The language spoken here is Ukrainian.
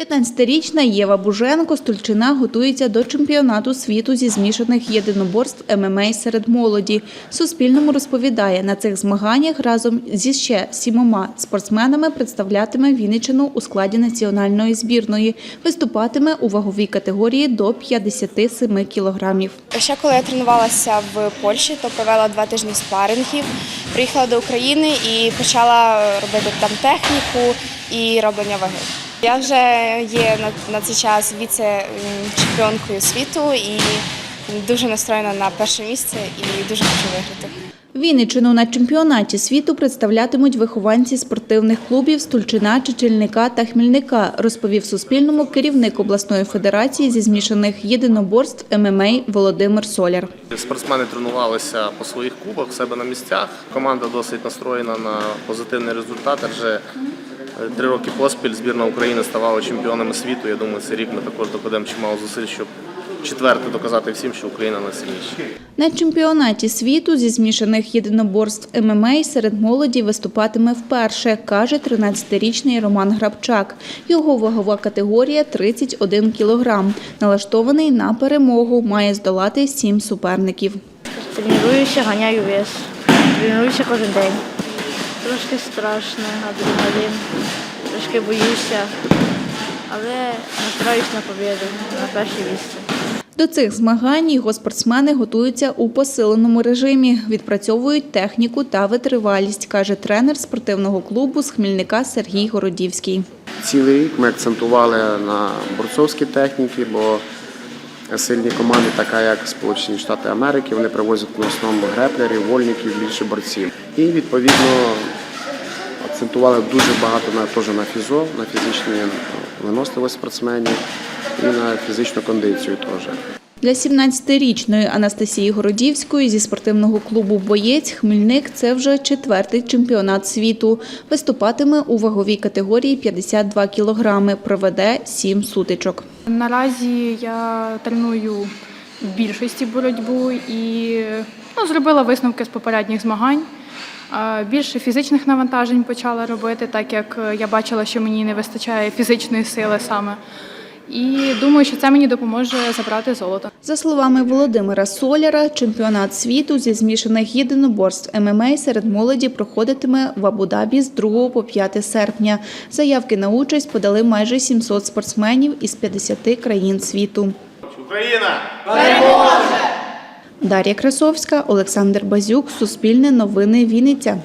15-річна Єва Буженко з Тульчина готується до чемпіонату світу зі змішаних єдиноборств ММА серед молоді. Суспільному розповідає, на цих змаганнях разом зі ще сімома спортсменами представлятиме Вінниччину у складі національної збірної. Виступатиме у ваговій категорії до 57 кілограмів. Ще коли я тренувалася в Польщі, то провела два тижні спарингів. Приїхала до України і почала робити там техніку і роблення ваги. Я вже є на, на цей час віце-чемпіонкою світу і дуже настроєна на перше місце і дуже хочу виграти. Вінниччину на чемпіонаті світу представлятимуть вихованці спортивних клубів Стульчина, Чечільника та Хмільника, розповів Суспільному керівник обласної федерації зі змішаних єдиноборств ММА Володимир Соляр. Спортсмени тренувалися по своїх клубах в себе на місцях. Команда досить настроєна на позитивний результат. Адже три роки поспіль збірна України ставала чемпіонами світу. Я думаю, цей рік ми також докладемо чимало зусиль, щоб четверте доказати всім, що Україна найсильніша. На чемпіонаті світу зі змішаних єдиноборств ММА серед молоді виступатиме вперше, каже 13-річний Роман Грабчак. Його вагова категорія 31 кілограм. Налаштований на перемогу, має здолати сім суперників. Тренуюся, ганяю вес. Тренуюся кожен день. Трошки страшно, адреналін, трошки боюся, але настроюсь на побіду, на перше місце. До цих змагань його спортсмени готуються у посиленому режимі, відпрацьовують техніку та витривалість, каже тренер спортивного клубу з Хмільника Сергій Городівський. Цілий рік ми акцентували на борцовські техніки, бо сильні команди, така як Сполучені Штати Америки, вони привозять в основному греплерів, вольників, більше борців. І відповідно акцентували дуже багато на теж на фізо, на фізичну виносливість спортсменів і на фізичну кондицію теж. Для 17-річної Анастасії Городівської зі спортивного клубу Боєць Хмельник це вже четвертий чемпіонат світу. Виступатиме у ваговій категорії 52 кілограми. Проведе сім сутичок. Наразі я треную в більшості боротьбу і ну, зробила висновки з попередніх змагань. Більше фізичних навантажень почала робити, так як е, я бачила, що мені не вистачає фізичної сили саме. І думаю, що це мені допоможе забрати золото. За словами Володимира Соляра, чемпіонат світу зі змішаних єдиноборств ММА серед молоді проходитиме в Абу-Дабі з 2 по 5 серпня. Заявки на участь подали майже 700 спортсменів із 50 країн світу. Україна! Дар'я Красовська, Олександр Базюк, Суспільне новини Вінниця.